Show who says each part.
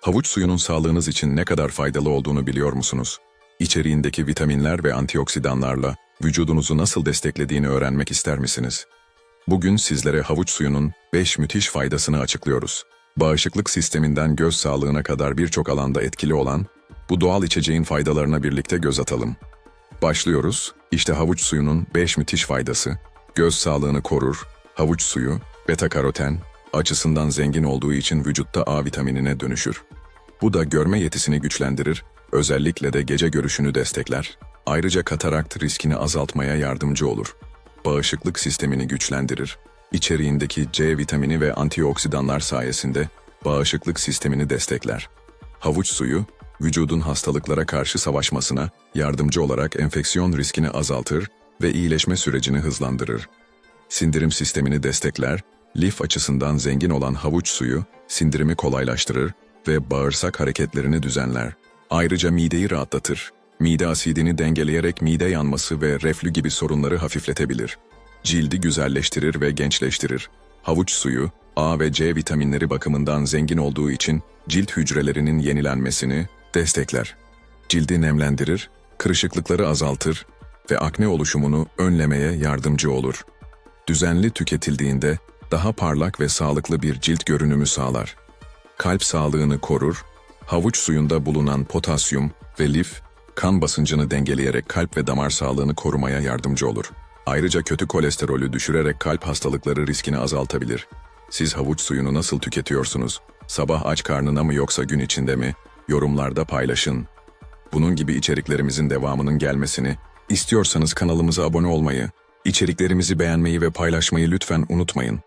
Speaker 1: Havuç suyunun sağlığınız için ne kadar faydalı olduğunu biliyor musunuz? İçeriğindeki vitaminler ve antioksidanlarla vücudunuzu nasıl desteklediğini öğrenmek ister misiniz? Bugün sizlere havuç suyunun 5 müthiş faydasını açıklıyoruz. Bağışıklık sisteminden göz sağlığına kadar birçok alanda etkili olan bu doğal içeceğin faydalarına birlikte göz atalım. Başlıyoruz. İşte havuç suyunun 5 müthiş faydası. Göz sağlığını korur. Havuç suyu, beta karoten, açısından zengin olduğu için vücutta A vitaminine dönüşür. Bu da görme yetisini güçlendirir, özellikle de gece görüşünü destekler. Ayrıca katarakt riskini azaltmaya yardımcı olur. Bağışıklık sistemini güçlendirir. İçeriğindeki C vitamini ve antioksidanlar sayesinde bağışıklık sistemini destekler. Havuç suyu, vücudun hastalıklara karşı savaşmasına yardımcı olarak enfeksiyon riskini azaltır ve iyileşme sürecini hızlandırır. Sindirim sistemini destekler, lif açısından zengin olan havuç suyu sindirimi kolaylaştırır ve bağırsak hareketlerini düzenler. Ayrıca mideyi rahatlatır. Mide asidini dengeleyerek mide yanması ve reflü gibi sorunları hafifletebilir. Cildi güzelleştirir ve gençleştirir. Havuç suyu, A ve C vitaminleri bakımından zengin olduğu için cilt hücrelerinin yenilenmesini destekler. Cildi nemlendirir, kırışıklıkları azaltır ve akne oluşumunu önlemeye yardımcı olur. Düzenli tüketildiğinde daha parlak ve sağlıklı bir cilt görünümü sağlar. Kalp sağlığını korur, havuç suyunda bulunan potasyum ve lif, kan basıncını dengeleyerek kalp ve damar sağlığını korumaya yardımcı olur. Ayrıca kötü kolesterolü düşürerek kalp hastalıkları riskini azaltabilir. Siz havuç suyunu nasıl tüketiyorsunuz? Sabah aç karnına mı yoksa gün içinde mi? Yorumlarda paylaşın. Bunun gibi içeriklerimizin devamının gelmesini istiyorsanız kanalımıza abone olmayı, içeriklerimizi beğenmeyi ve paylaşmayı lütfen unutmayın.